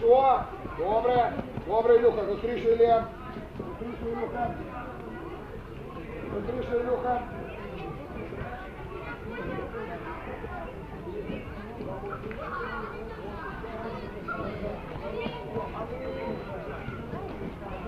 Хорошо. Добре. Добре, Ілюха. Зустріше, Ілля. Зустріше, Ілюха. Зустріше, Ілюха.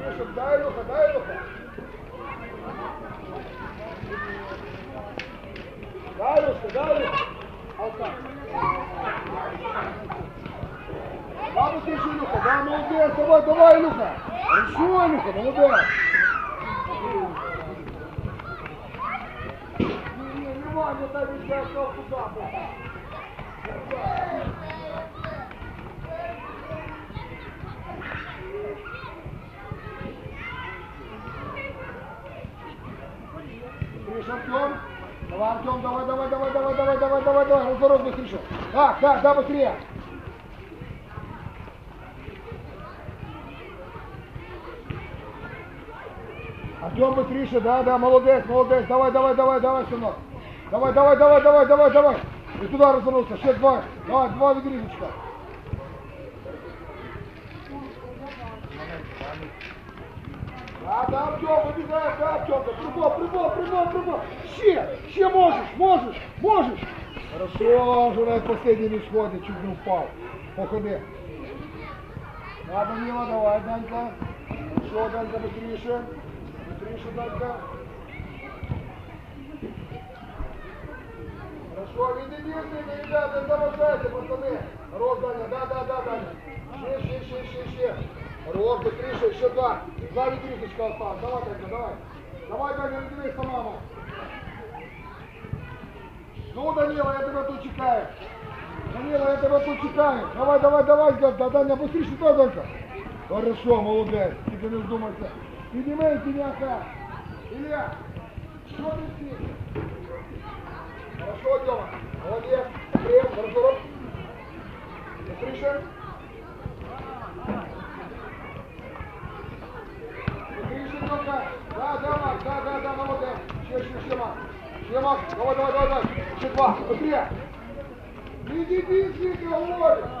Миша, дай, Ілюха, дай, Ілюха. Дай, Ілюшка, дай, Ілюха. Алка. Молодец, давай, давай, Илюха. Хорошо, Илюха, молодец. Не, не, внимание, дай мне взять куда, блядь. Быстрее, Артем. Давай, Артем, давай, давай, давай, давай, давай, давай, давай, давай, разворот быстрее. Так, так, да, быстрее. Артем быстрее, да, да, молодец, молодец, давай, давай, давай, давай, сынок. Давай, давай, давай, давай, давай, давай. И туда развернулся, ще два, давай, два відрізочка. Да, да, Артем, выбегай, да, Артемка, прибор, прибор, прибор, прибор. Ще, ще можешь, можешь, можешь. Хорошо, уже на последней не сходит, чуть не упал. Походи. Да, Данила, давай, Данька. Хорошо, Данька, быстрее. Хорошо, види, види, ребята, не заважайте, пацаны. Хорош, Даня, да, да, да, Даня. Ще, ще, ще, ще, ще. Хорош, быстрее, еще два. Два витрисочка осталось. Давай, Данька, давай. Давай, Даня, по маму. Ну, Данила, я тебя тут чекаю. Данила, я тебя тут чекаю. Давай, давай, давай, да, Даня, быстрее сюда, Данька. Хорошо, молодец. Тільки не вздумайся. Поднимайте мясо. Илья, что ты здесь? Хорошо, Тёма. Молодец. Прием, разворот. Крыша. Крыша только. Да, давай, да, да, да, ну вот я. Ще, ще, ще, Мак. Ще, Мак. Давай, давай, давай, давай. Ще два. Быстрее. Не дебись, не говоришь.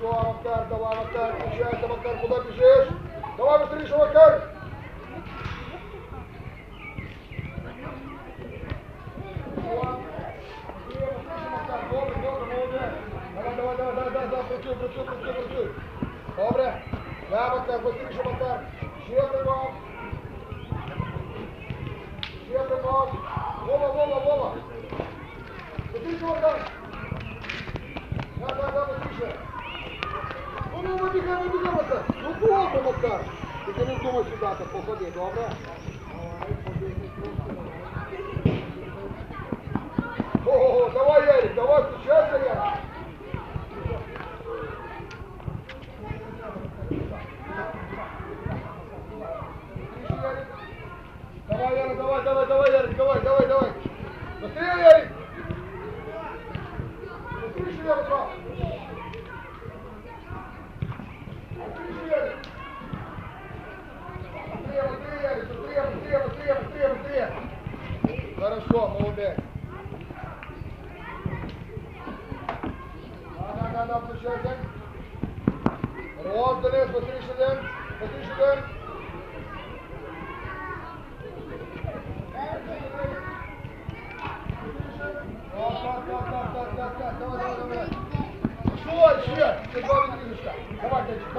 Devam aktar, devam aktar, koşacağız, devam aktar, kula gideceğiz. Devam ettirin şu aktar. Добре. Да, бакар, бакар, ще бакар. Ще прибав. Ще прибав. Вова, вова, вова. Бакар, бакар. Да, да, да, бакар, ще. ну, вибігай, вибігай, Макар. Ну, добре, Макар. Тільки не вдумай сюди, так походи, добре? Давай, ходи, не просто. Ого, давай, Ярик, давай, включайся, Ярик. Хорошо, молодец. Adam dışarıda. Rozdene, Patricia'dan, Patricia'dan.